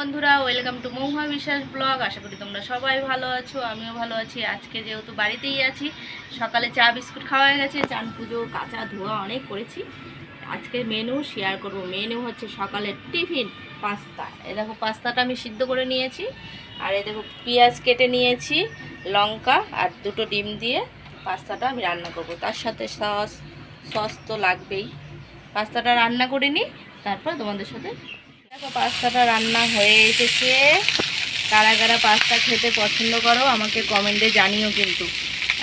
বন্ধুরা welcome to Mahua বিশ্বাস blog আশা করি তোমরা সবাই ভালো আছো, আমিও ভালো আছি। আজকে যেহেতু বাড়িতেই আছি, সকালে চা, বিস্কুট খাওয়া হয়ে গেছে, চান, পুজো, কাঁচা ধোয়া অনেক করেছি। আজকে মেনু শেয়ার করব। মেনু হচ্ছে সকালের টিফিন পাস্তা। এ দেখো, পাস্তাটা আমি সিদ্ধ করে নিয়েছি। আর এ দেখো, পেঁয়াজ কেটে নিয়েছি, লঙ্কা আর দুটো ডিম দিয়ে পাস্তাটা আমি রান্না করব। তার সাথে সস সস তো লাগবেই। পাস্তাটা রান্না করে নিই, তারপর তোমাদের সাথে দেখো, পাস্তাটা রান্না হয়ে এসেছে। কারা কারা পাস্তা খেতে পছন্দ করো, আমাকে কমেন্টে জানিও কিন্তু।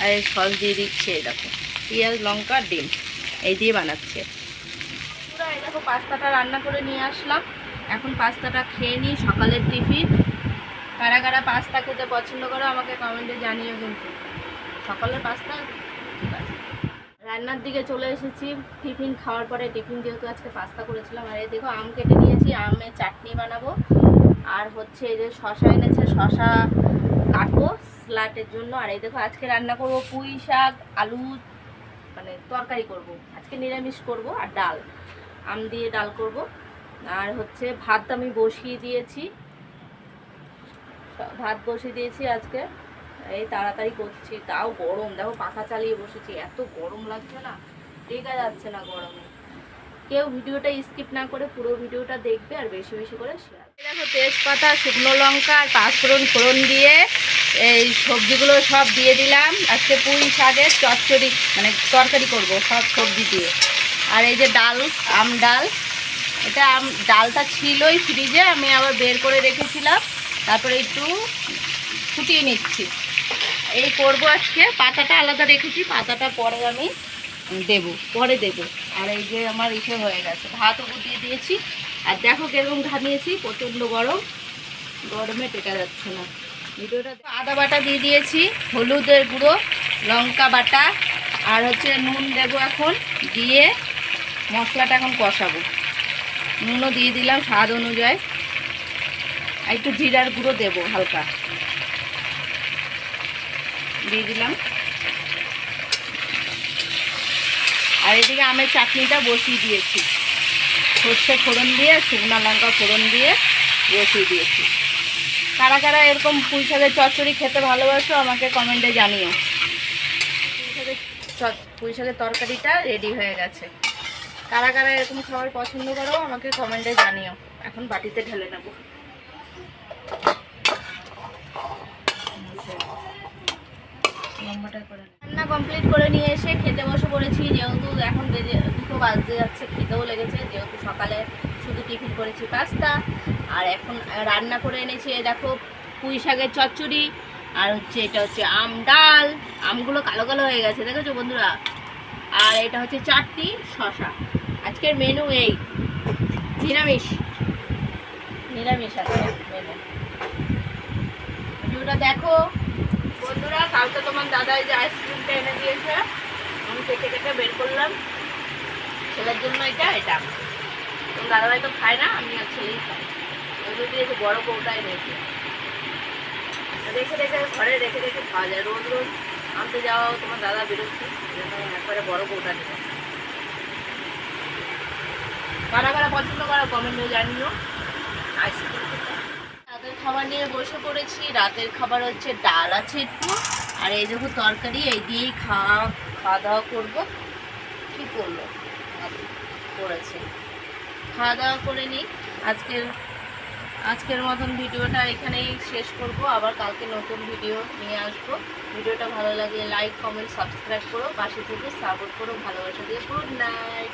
আর সস দিয়ে দিচ্ছে, দেখো, পেঁয়াজ, লঙ্কা, ডিম, এই দিয়ে বানাচ্ছে। এই দেখো, পাস্তাটা রান্না করে নিয়ে আসলাম। এখন পাস্তাটা খেয়ে নিই, সকালের টিফিন। কারা কারা পাস্তা খেতে পছন্দ করো, আমাকে কমেন্টে জানিও কিন্তু। সকালের পাস্তা রান্নার দিকে চলে এসেছি। টিফিন খাওয়ার পরে টিফিন যেহেতু আজকে পাস্তা করেছিলাম, আর এই দেখো আম কেটে নিয়েছি আমের চাটনি বানাবো। আর হচ্ছে এই যে শশা এনেছে, শশা কাটবো স্লাটের জন্য। আর এই দেখো আজকে রান্না করব পুঁই শাক, আলু মানে তরকারি করব। আজকে নিরামিষ করব আর ডাল। আম দিয়ে ডাল করব। আর হচ্ছে ভাত আমি বসিয়ে দিয়েছি। ভাত বসিয়ে দিয়েছি আজকে। এই তাড়াতাড়ি করছি, তাও গরম। দেখো পাখা চালিয়ে বসেছি, এত গরম লাগছে না টেকা যাচ্ছে না গরমে। কেউ ভিডিওটা স্কিপ না করে পুরো ভিডিওটা দেখবে আর বেশি বেশি করে শেয়ার দেখো তেজপাতা, শুকনো লঙ্কা আর পাঁচফোড়ন ফোড়ন দিয়ে এই সবজিগুলো সব দিয়ে দিলাম। আজকে পুঁই শাকের চচ্চড়ি মানে তরকারি করব সব সবজি দিয়ে। আর এই যে ডাল, আম ডাল, এটা আম, ডালটা ছিলই ফ্রিজে আমি আবার বের করে রেখেছিলাম। তারপরে একটু ফুটিয়ে নিচ্ছি। এই করব আজকে। পাতাটা আলাদা রেখেছি, পাতাটা পরে আমি দেব পরে দেব। আর এই যে আমার ইসে হয়ে গেছে। ভাত উপর দিয়ে দিয়েছি। আর দেখো কীরকম ঘামিয়েছি প্রচণ্ড গরম। গরমে টেকা যাচ্ছে না। ভিডিওটা আদা বাটা দিয়ে দিয়েছি, হলুদের গুঁড়ো, লঙ্কা বাটা, আর হচ্ছে নুন দেবো এখন। দিয়ে মশলাটা এখন কষাবো। নুনও দিয়ে দিলাম, স্বাদ অনুযায়ী। একটু জিরার গুঁড়ো দেবো হালকা। দিয়ে দিলাম। আর এদিকে আমের চাটনিটা বসিয়ে দিয়েছি। সর্ষে ফোড়ন দিয়ে, শুকনো লঙ্কা ফোড়ন দিয়ে বসিয়ে দিয়েছি। কারা কারা এরকম পুঁই শাকের চচ্চড়ি খেতে ভালোবাসো, আমাকে কমেন্টে জানিও। পুঁই শাকের তরকারিটা রেডি হয়ে গেছে। কারা কারা এরকম খাবার পছন্দ করো, আমাকে কমেন্টে জানিও। এখন বাটিতে ঢেলে নেব লম্বাটা করে রান্না কমপ্লিট করে নিয়ে এসে খেতে বসে পড়েছি। যেহেতু এখন বেজে, দুটো বাজতে যাচ্ছে খেতেও লেগেছে। যেহেতু সকালে শুধু টিফিন করেছি পাস্তা। আর এখন রান্না করে এনেছি দেখো, পুঁই শাকের চচ্চড়ি। আর হচ্ছে এটা হচ্ছে আম ডাল। আমগুলো কালো কালো হয়ে গেছে, দেখেছ বন্ধুরা? আর এটা হচ্ছে চাটনি শশা আজকের মেনু এই। নিরামিষ। নিরামিষ আছে মেনু দেখো। বন্ধুরা, কালকে তোমার দাদাই এই যে আইসক্রিমটা এনে দিয়েছে। আমি কেটে কেটে বের করলাম। ছেলের জন্য এটা এটা। তোমার দাদাভাই তো খায় না, আমি আর ছেলেই খাই। ওই দিয়েছে, বড় কৌটায় রেখে রেখে রেখে ঘরে রেখে রেখে খাওয়া যায়। রোজ রোজ আনতে যাওয়াও তোমার দাদা বেরোচ্ছে একবারে বড় কৌটা নিয়ে কারা কারা পছন্দ করো কমেন্টে জানিও। আইসক্রিম রাতের খাবার নিয়ে বসে পড়েছি। রাতের খাবার হচ্ছে ডাল আছে একটু আর এই যখন তরকারি, এই দিয়েই খাওয়া খাওয়া দাওয়া করব। কী করল করেছে। খাওয়া দাওয়া করে নিই। আজকের আজকের মতন ভিডিওটা এখানেই শেষ করব। আবার কালকে নতুন ভিডিও নিয়ে আসব। ভিডিওটা ভালো লাগলে লাইক কমেন্ট সাবস্ক্রাইব করো। পাশে থেকে সাপোর্ট করো। ভালোবাসা দিয়ে গুড নাইট